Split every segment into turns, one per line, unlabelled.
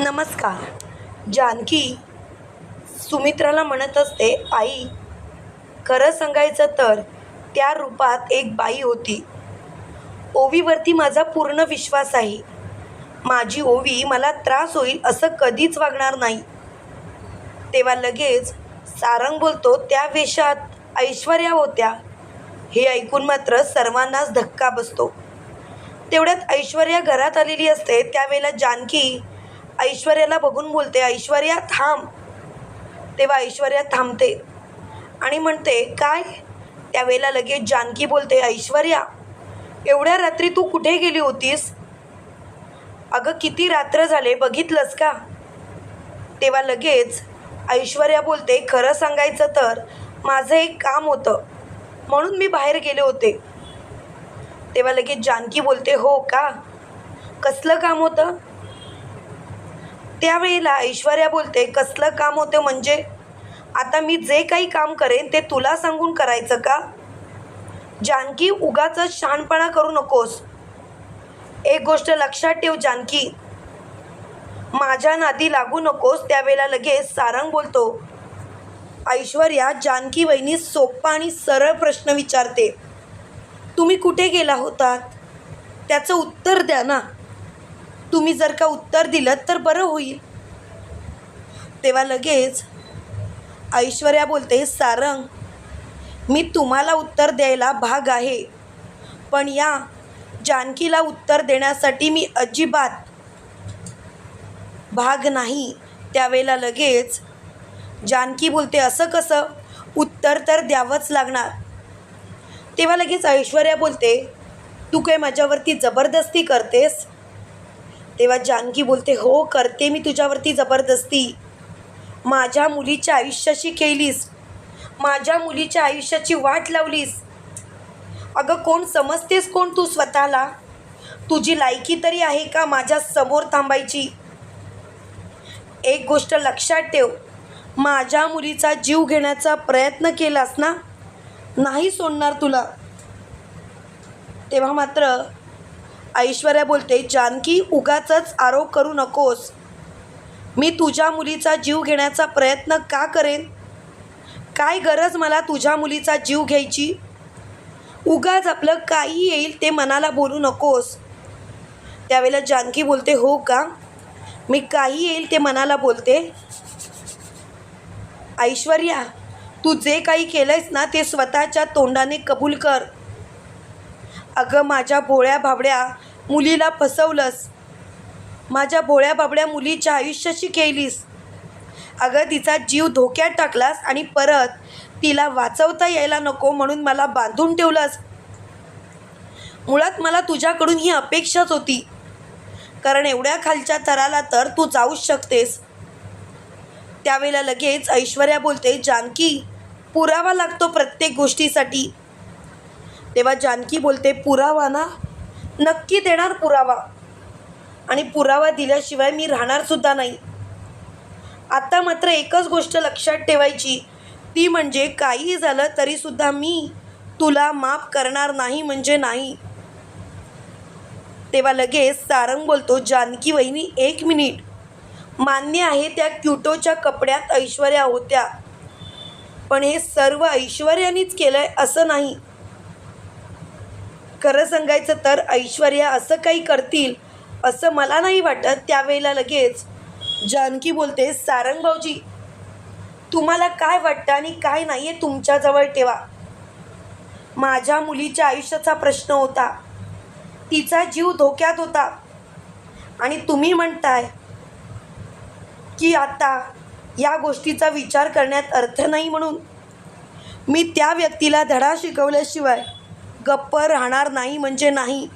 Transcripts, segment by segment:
नमस्कार. जानकी सुमित्राला म्हणत असते आई खरं सांगायचं तर त्या रूपात एक बाई होती. ओवीवरती माझा पूर्ण विश्वास आहे. माझी ओवी मला त्रास होईल असं कधीच वागणार नाही. तेव्हा लगेच सारंग बोलतो त्या वेशात ऐश्वर्या होत्या. हे ऐकून मात्र सर्वांनाच धक्का बसतो. तेवढ्यात ऐश्वर्या घरात आलेली असते. त्यावेळेला जानकी ऐश्वर्याला बघून बोलते ऐश्वर्या थांब. तेव्हा ऐश्वर्या थांबते आणि म्हणते काय? त्यावेळेला लगेच जानकी बोलते ऐश्वर्या एवढ्या रात्री तू कुठे गेली होतीस? अगं किती रात्र झाले बघितलंस का? तेव्हा लगेच ऐश्वर्या बोलते खरं सांगायचं तर माझं एक काम होतं म्हणून मी बाहेर गेले होते. तेव्हा लगेच जानकी बोलते हो का? कसलं काम होतं? त्यावेळेला ऐश्वर्या बोलते कसलं काम होतं म्हणजे? आता मी जे काही काम करेन ते तुला सांगून करायचं का? जानकी उगाच शहाणपणा करू नकोस. एक गोष्ट लक्षात ठेव जानकी. माझ्या नादी लागू नकोस त्यावेळेला लगेच सारंग बोलतो ऐश्वर्या जानकी वहिनी सोप्पा आणि सरळ प्रश्न विचारते. तुम्ही कुठे गेला होतात? त्याचं उत्तर द्या ना. तुम्ही जर का उत्तर दिलं तर बरं होईल. तेव्हा लगेच ऐश्वर्या बोलते सारंग मी तुम्हाला उत्तर द्यायला भाग आहे. पण या जानकीला उत्तर देण्यासाठी मी अजिबात भाग नाही. त्यावेळेला लगेच जानकी बोलते असं कसं? उत्तर तर द्यावंच लागणार. तेव्हा लगेच ऐश्वर्या बोलते तू काय माझ्यावरती जबरदस्ती करतेस? तेव्हा जानकी बोलते हो करते मी तुझ्यावरती जबरदस्ती. माझ्या मुलीच्या आयुष्याशी केलीस माझ्या मुलीच्या आयुष्याची वाट लावलीस. अगं कोण समजतेस कोण तू स्वतःला? तुझी लायकी तरी आहे का माझ्यासमोर थांबायची? एक गोष्ट लक्षात ठेव. माझ्या मुलीचा जीव घेण्याचा प्रयत्न केलास ना नाही सोडणार तुला. तेव्हा मात्र ऐश्वर्या बोलते जानकी उगाचच आरोप करू नकोस. मी तुझ्या मुलीचा जीव घेण्याचा प्रयत्न का करेन? काय गरज मला तुझ्या मुलीचा जीव घ्यायची? उगाच आपलं काही येईल ते मनाला बोलू नकोस. त्यावेळेला जानकी बोलते हो का? मी काही येईल ते मनाला बोलते. ऐश्वर्या तू जे काही केलंयस ना ते स्वतःच्या तोंडाने कबूल कर. अगं माझ्या भोळ्या भाबड्या मुलीला फसवलंस. माझ्या भोळ्या बाबड्या मुलीच्या आयुष्याशी केलीस. अगं तिचा जीव धोक्यात टाकलास आणि परत तिला वाचवता यायला नको म्हणून मला बांधून ठेवलंस. मुळात मला तुझ्याकडून ही अपेक्षाच होती. कारण एवढ्या खालच्या थराला तर तू जाऊच शकतेस. त्यावेळेला लगेच ऐश्वर्या बोलते जानकी पुरावा लागतो प्रत्येक गोष्टीसाठी. तेव्हा जानकी बोलते पुरावा ना? नक्की देणार पुरावा? आणि पुरावा दिल्याशिवाय मी राहणारसुद्धा नाही. आता मात्र एकच गोष्ट लक्षात ठेवायची. ती म्हणजे काहीही झालं तरीसुद्धा मी तुला माफ करणार नाही म्हणजे नाही. तेव्हा लगेच सारंग बोलतो जानकी वहिनी एक मिनिट. मान्य आहे त्या क्युटोच्या कपड्यात ऐश्वर्या होत्या. पण हे सर्व ऐश्वर्यानीच केलं आहे असं नाही. खरं सांगायचं तर ऐश्वर्या असं काही करतील असं मला नाही वाटत. त्यावेळेला लगेच जानकी बोलते सारंग भाऊजी तुम्हाला काय वाटतं आणि काय नाही आहे तुमच्याजवळ ठेवा. माझ्या मुलीच्या आयुष्याचा प्रश्न होता. तिचा जीव धोक्यात होता. आणि तुम्ही म्हणताय की आता या गोष्टीचा विचार करण्यात अर्थ नाही म्हणून. मी त्या व्यक्तीला धडा शिकवल्याशिवाय गप्प राहणार नाही म्हणजे नाही.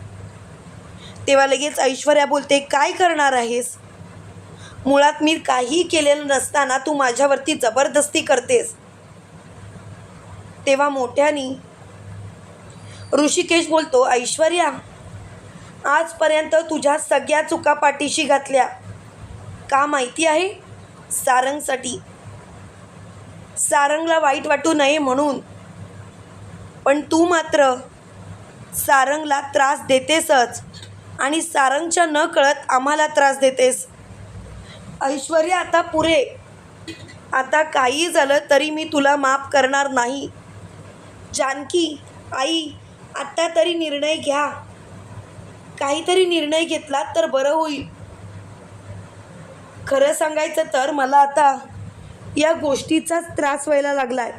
तेव्हा लगेच ऐश्वर्या बोलते काय करणार आहेस? मुळात मी काही केलेलं नसताना तू माझ्यावरती जबरदस्ती करतेस. तेव्हा मोठ्यानी ऋषिकेश बोलतो ऐश्वर्या आजपर्यंत तुझ्या सगळ्या चुका पाठीशी घातल्या. का माहिती आहे? सारंगसाठी. सारंगला वाईट वाटू नये म्हणून. पण तू मात्र सारंगला त्रास देतेसच आणि सारंगच्या न कळत आम्हाला त्रास देतेस. ऐश्वर्या आता पुरे. आता काही झालं तरी मी तुला माफ करणार नाही. जानकी आई आत्ता तरी निर्णय घ्या. काहीतरी निर्णय घेतला तर बरं होईल. खरं सांगायचं तर मला आता या गोष्टीचाच त्रास व्हायला लागलाय.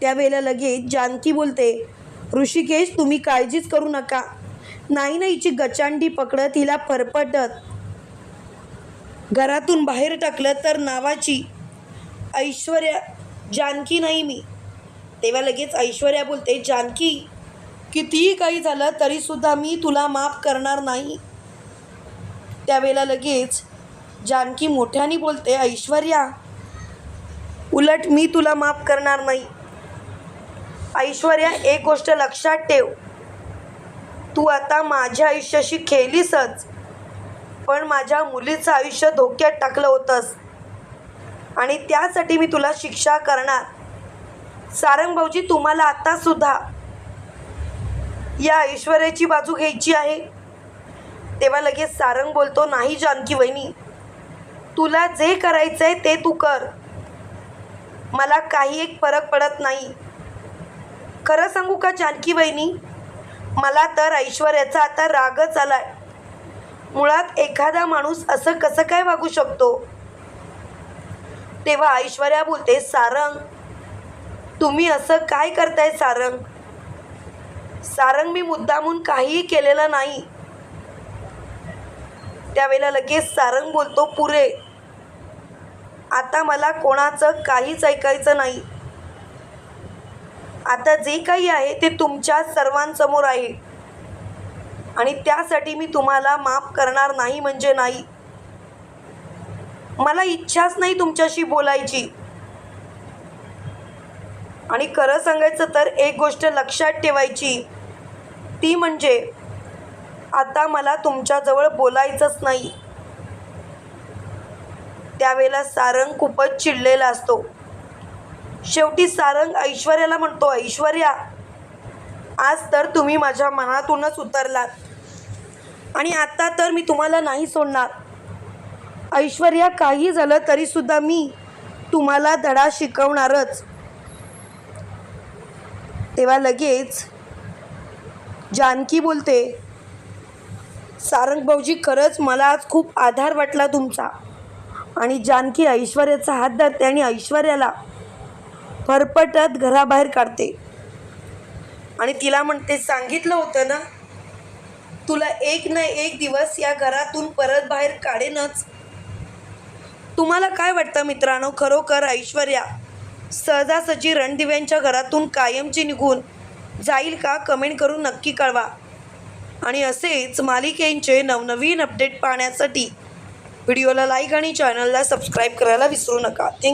त्यावेळेला लगेच जानकी बोलते ऋषिकेश तुम्ही काळजीच करू नका. नाही ना हिची गचांडी पकडत हिला फरफटत. घरातून बाहेर टाकलं तर नावाची. ऐश्वर्या जानकी नाही मी. तेव्हा लगेच ऐश्वर्या बोलते जानकी कितीही काही झालं तरीसुद्धा मी तुला माफ करणार नाही. त्यावेळेला लगेच जानकी मोठ्याने बोलते ऐश्वर्या उलट मी तुला माफ करणार नाही. ऐश्वर्या एक गोष्ट लक्षात ठेव. तू आता माझ्या आयुष्याशी खेळलीसच पण माझ्या मुलीचं आयुष्य धोक्यात टाकलं होतंस. आणि त्यासाठी मी तुला शिक्षा करणार. सारंग भाऊजी तुम्हाला आत्तासुद्धा या ऐश्वर्याची बाजू घ्यायची आहे. तेव्हा लगेच सारंग बोलतो नाही जानकी वहिनी तुला जे करायचं आहे ते तू कर. मला काही एक फरक पडत नाही. खरं सांगू का जानकी वहिनी मला तर ऐश्वर्याचा आता रागच आलाय. मुळात एखादा माणूस असं कसं काय वागू शकतो? तेव्हा ऐश्वर्या बोलते सारंग तुम्ही असं काय करताय सारंग? सारंग मी मुद्दामून काहीही केलेलं नाही. त्यावेळेला लगेच सारंग बोलतो पुरे आता मला कोणाचं काहीच ऐकायचं नाही. आता जे काही आहे ते तुमच्या सर्वांसमोर आहे. आणि त्यासाठी मी तुम्हाला माफ करणार नाही म्हणजे नाही. मला इच्छाच नाही तुमच्याशी बोलायची. आणि खरं सांगायचं तर एक गोष्ट लक्षात ठेवायची. ती म्हणजे आता मला तुमच्याजवळ बोलायचंच नाही. त्यावेळेला सारंग खूपच चिडलेला असतो. शेवटी सारंग ऐश्वर्याला म्हणतो ऐश्वर्या आज तर तुम्ही माझ्या मनातूनच उतरलात. आणि आता तर मी तुम्हाला नाही सोडणार. ऐश्वर्या काही झालं तरीसुद्धा मी तुम्हाला धडा शिकवणारच. तेव्हा लगेच जानकी बोलते सारंग भाऊजी खरंच मला आज खूप आधार वाटला तुमचा. आणि जानकी ऐश्वर्याचा हात धरते आणि ऐश्वर्याला फरफटत घराबाहेर काढते. आणि तिला म्हणते सांगितलं होतं ना तुला एक ना एक दिवस या घरातून परत बाहेर काढेनच. तुम्हाला काय वाटतं मित्रांनो? खरोखर ऐश्वर्या सहजासहजी रणदिव्यांच्या घरातून कायमची निघून जाईल का? कमेंट करून नक्की कळवा. आणि असेच मालिकेंचे नवनवीन अपडेट पाहण्यासाठी व्हिडिओला लाईक आणि चॅनलला सबस्क्राईब करायला विसरू नका. थँक्यू